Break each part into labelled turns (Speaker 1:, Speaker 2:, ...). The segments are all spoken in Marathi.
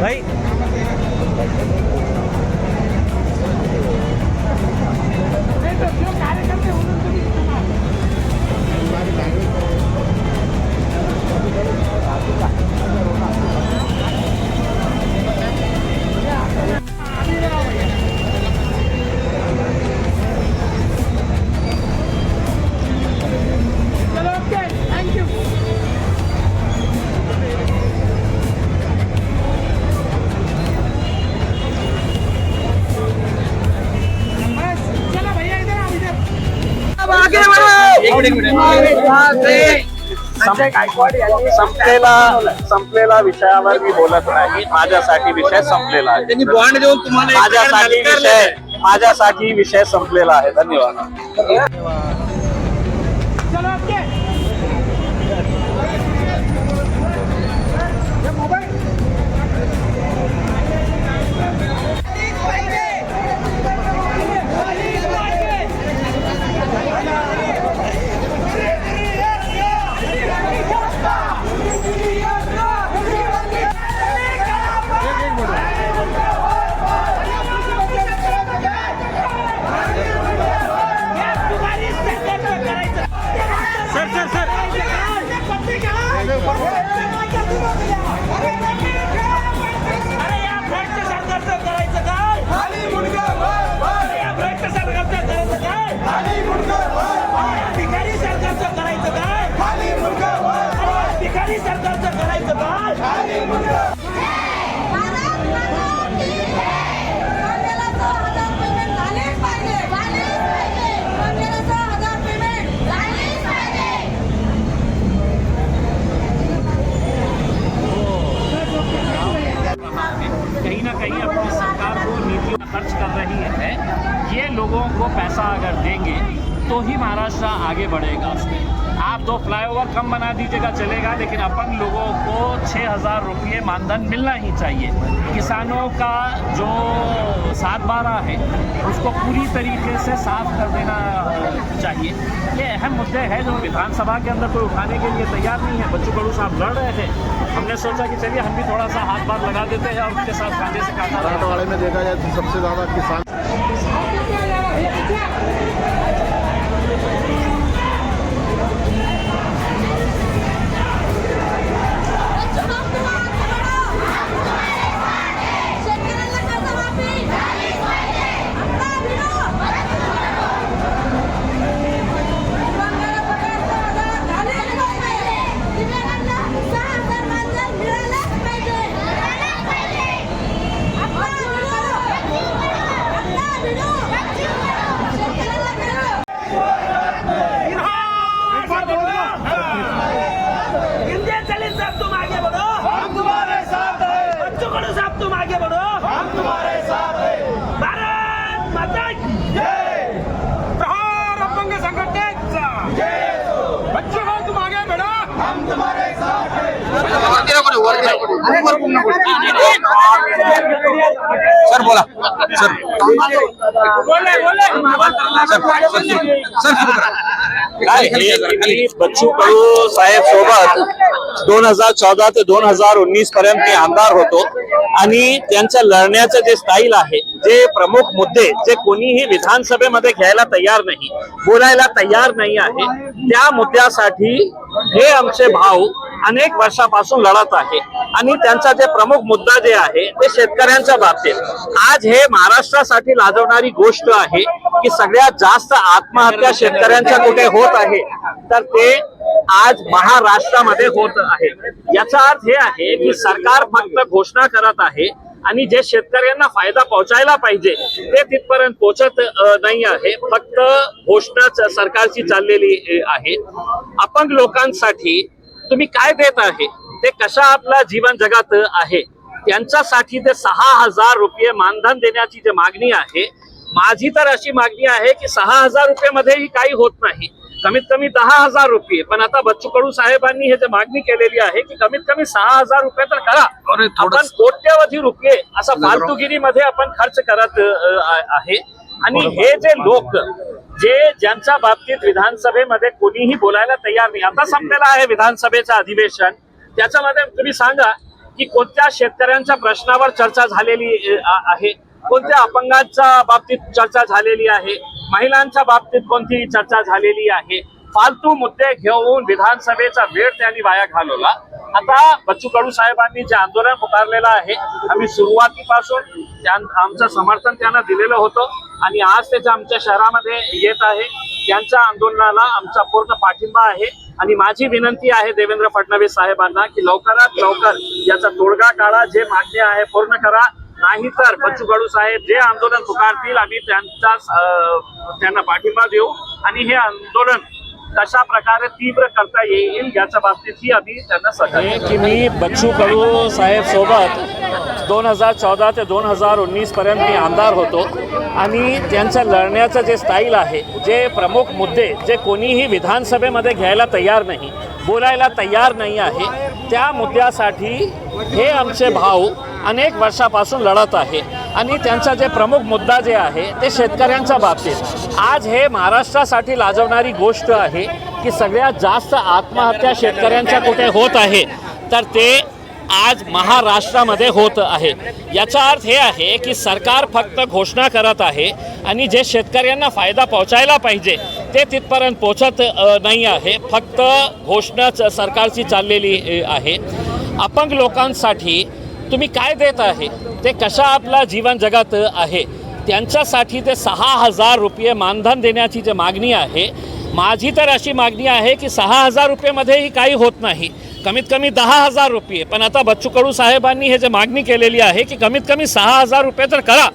Speaker 1: Đấy. संपलेला संपलेला विषयावर मी बोलत नाही. माझ्यासाठी विषय संपलेला आहे.
Speaker 2: त्यांनी बॉन्ड देऊन तुम्हाला
Speaker 1: माझ्यासाठी विषय माझ्यासाठी विषय संपलेला आहे. धन्यवाद.
Speaker 3: ही महाराष्ट्र आगे बढ़ेगा। आप दो फ्लाईओवर कम बना दीजिएगा, चलेगा, लेकिन अपन लोगों को छः हज़ार रुपये मानधन मिलना ही चाहिए। किसानों का जो सात बारह है, उसको पूरी तरीके से साफ़ कर देना चाहिए। ये अहम मुद्दे हैं जो विधानसभा के अंदर कोई उठाने के लिए तैयार नहीं है। बच्चू कड़ू साहब लड़ रहे थे। हमने सोचा कि चलिए, हम भी थोड़ा सा हाथ बार लगा देते हैं और उनके साथ कांधे से लगा
Speaker 4: मराठवाड़े में देखा जाए तो सबसे ज़्यादा किसान
Speaker 5: इंडिया चलित साहब तुम आगे बढ़ो हम तुम्हारे साथ हैं बच्चों कड़ू साहब तुम आगे बढ़ो हम तुम्हारे साथ हैं भारत माता की जय प्रहार अपंग संघटनेचा बच्चों कड़ू तुम आगे बढ़ो हम तुम्हारे साथ हैं
Speaker 2: सर बोला सर।
Speaker 5: बोले बोले।
Speaker 2: सर
Speaker 1: बच्चू कडू साहेब सोबत दोन हज़ार चौदा ते दोन हज़ार उन्नीस पर्यंत मी आमदार होतो। आणि त्यांच्या लढण्याचं जे स्टाईल आहे जे प्रमुख मुद्दे जे कोणीही विधानसभेमध्ये घ्यायला तयार नाही बोलायला तयार नाही आहे त्या मुद्द्यासाठी हे आमचे भाऊ अनेक वर्षापासून लढत आहे. आणि त्यांचा जे प्रमुख मुद्दा जे आहे ते शेतकऱ्यांच्या बाबतीत. आज हे महाराष्ट्रासाठी लाजवणारी गोष्ट आहे की सगळ्यात जास्त आत्महत्या शेतकऱ्यांच्या कुठे होत आहे तर ते आज महाराष्ट्रामध्ये होत आहे. याचा अर्थ हे आहे की सरकार फक्त घोषणा करत आहे. आणि जे शेतकऱ्यांना फायदा पोहोचायला पाहिजे ते तिथपर्यंत पोहोचत नाही आहे. फक्त घोषणाच सरकारची चाललेली आहे. अपंग लोकांसाठी तुम्ही काय देत आहे? ते कशा आपला जीवन जगात आहे? त्यांच्यासाठी ते सहा हजार रुपये मानधन देण्याची जी मागणी आहे माझी तर अशी मागणी आहे की सहा हजार रुपये मध्येही काही होत नाही. कमीत कमी दहा हजार रुपये. पण आता बच्चू कडू साहेबांनी हे जे मागणी केलेली आहे की कमीत कमी सहा हजार रुपये तर करा. आपण कोट्यवधी रुपये असा फालतुगिरीमध्ये आपण खर्च करत आहे. आणि हे जे लोक जे ज्यांच्या बाबतीत विधानसभेमध्ये कोणीही बोलायला तयार नाही आता संपलेलं आहे विधानसभेचं अधिवेशन. त्याच्यामध्ये तुम्ही सांगा की कोणत्या शेतकऱ्यांच्या प्रश्नावर चर्चा झालेली आहे? कोणत्या अपंगांच्या बाबतीत चर्चा झालेली आहे? महिलांच्या बाबतीत कोणती चर्चा झालेली आहे. फालतू मुद्दे घेऊन विधानसभेचा वेळ त्यांनी वाया घालवला. आता बच्चू कडू साहेबांनी जे आंदोलन पुकारलेलं आहे आम्ही सुरुवातीपासून त्यां- आमचं समर्थन त्यांना दिलेलं होतं आणि आज त्याच्या आमच्या शहरामध्ये येत आहे त्यांच्या आंदोलनाला आमचा पूर्ण पाठिंबा आहे. आणि माझी विनंती आहे देवेंद्र फडणवीस साहेबांना की लवकरात लवकर याचा तोडगा काढा जे मागणी आहे पूर्ण करा. नाहीतर बच्चू कडू साहेब जे आंदोलन पुकारतील आम्ही त्यांचा त्यांना पाठिंबा देऊ आणि हे आंदोलन कशा प्रकारे तीव्र करता येईल याच्या बाबतीतही आम्ही त्यांना सहकार्य की मी बच्चू कडू साहेब सोबत दोन हजार चौदा ते दोन हजार उन्नीस पर्यंत मी आमदार होतो आणि त्यांचं लढण्याचं जे स्टाईल आहे जे प्रमुख मुद्दे जे कोणीही विधानसभेमध्ये घ्यायला तयार नाही बोलायला तयार नाही आहे. त्या मुद्द्यासाठी हे आमचे भाऊ अनेक वर्षापासून लढत आहे. आणि त्यांचा जे प्रमुख मुद्दा जे आहे ते शेतकऱ्यांच्या बाबतीत. आज हे महाराष्ट्रासाठी लाजवणारी गोष्ट आहे की सगळ्यात जास्त आत्महत्या शेतकऱ्यांच्या कुठे होत आहे. तर ते आज महाराष्ट्रामध्ये होत आहे. याचा अर्थ हे आहे की सरकार फक्त घोषणा करत आहे आणि जे शेतकऱ्यांना फायदा पोहोचायला पाहिजे ते तिथपर्यंत पोचत नाही आहे. फक्त घोषणाच सरकारची चाललेली आहे. अपंग लोकांसाठी तुम्ही काय देत आहे? ते कशा आपला जीवन जगत आहे? त्यांच्यासाठी ते सहा हजार रुपये मानधन देण्याची जी मागणी आहे माझी तर अशी मागणी आहे की सहा हजार रुपयेमध्येही काही होत नाही. कमीत कमी दहा हजार रुपये. पण आता बच्चू कडू साहेबांनी हे जे मागणी केलेली आहे की कमीत कमी सहा हजार रुपये तर करा.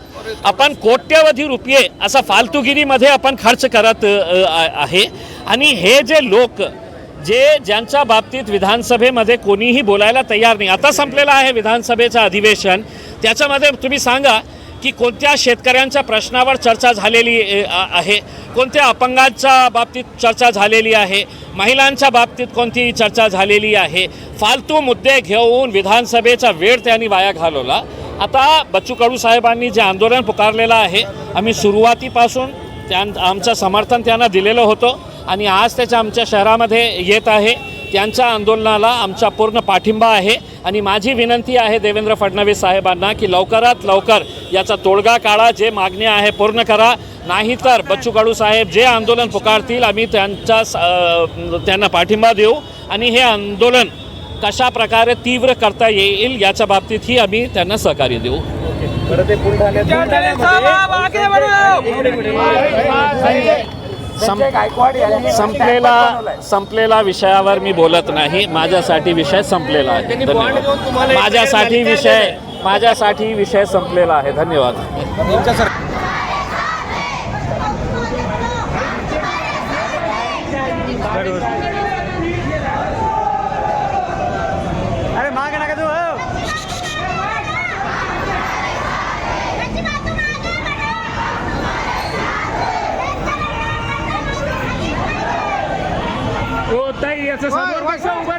Speaker 1: आपण कोट्यवधी रुपये असा फालतुगिरीमध्ये आपण खर्च करत आहे. आणि हे जे लोक जे ज्यांच्या बाबतीत विधानसभेमध्ये कोणीही बोलायला तयार नाही आता संपलेलं आहे विधानसभेचं अधिवेशन. त्याच्यामध्ये तुम्ही सांगा की कोणत्या शेतकऱ्यांच्या प्रश्नावर चर्चा झालेली आहे? कोणत्या अपंगांच्या बाबतीत चर्चा झालेली आहे? महिलांच्या बाबतीत कोणती चर्चा झालेली आहे? फालतू मुद्दे घेऊन विधानसभेचा वेळ त्यांनी वाया घालवला. आता बच्चू कडू साहेबांनी जे आंदोलन पुकारलेलं आहे आम्ही सुरुवातीपासून त्यां आमचं समर्थन त्यांना दिलेलं होतं आणि आज त्याच्या आमच्या शहरामध्ये येत आहे त्यांच्या आंदोलनाला आमचा पूर्ण पाठिंबा आहे. आणि माझी विनंती आहे देवेंद्र फडणवीस साहेबांना की लवकरात लवकर याचा तोडगा काढा जे मागणी आहे पूर्ण करा. नाहीतर बच्चू कडू साहेब जे आंदोलन पुकारतील आम्ही त्यांच्या स- त्यांना पाठिंबा देऊ. आणि हे आंदोलन कशा प्रकारे तीव्र करता येईल याच्या बाबतीतही आम्ही त्यांना सहकार्य देऊ. संपलेला संपलेला विषयावर मी बोलत नाही. माझ्यासाठी विषय संपलेला आहे. माझ्यासाठी विषय माझ्यासाठी विषय संपलेला आहे. धन्यवाद. Це Садор Касаубаєв!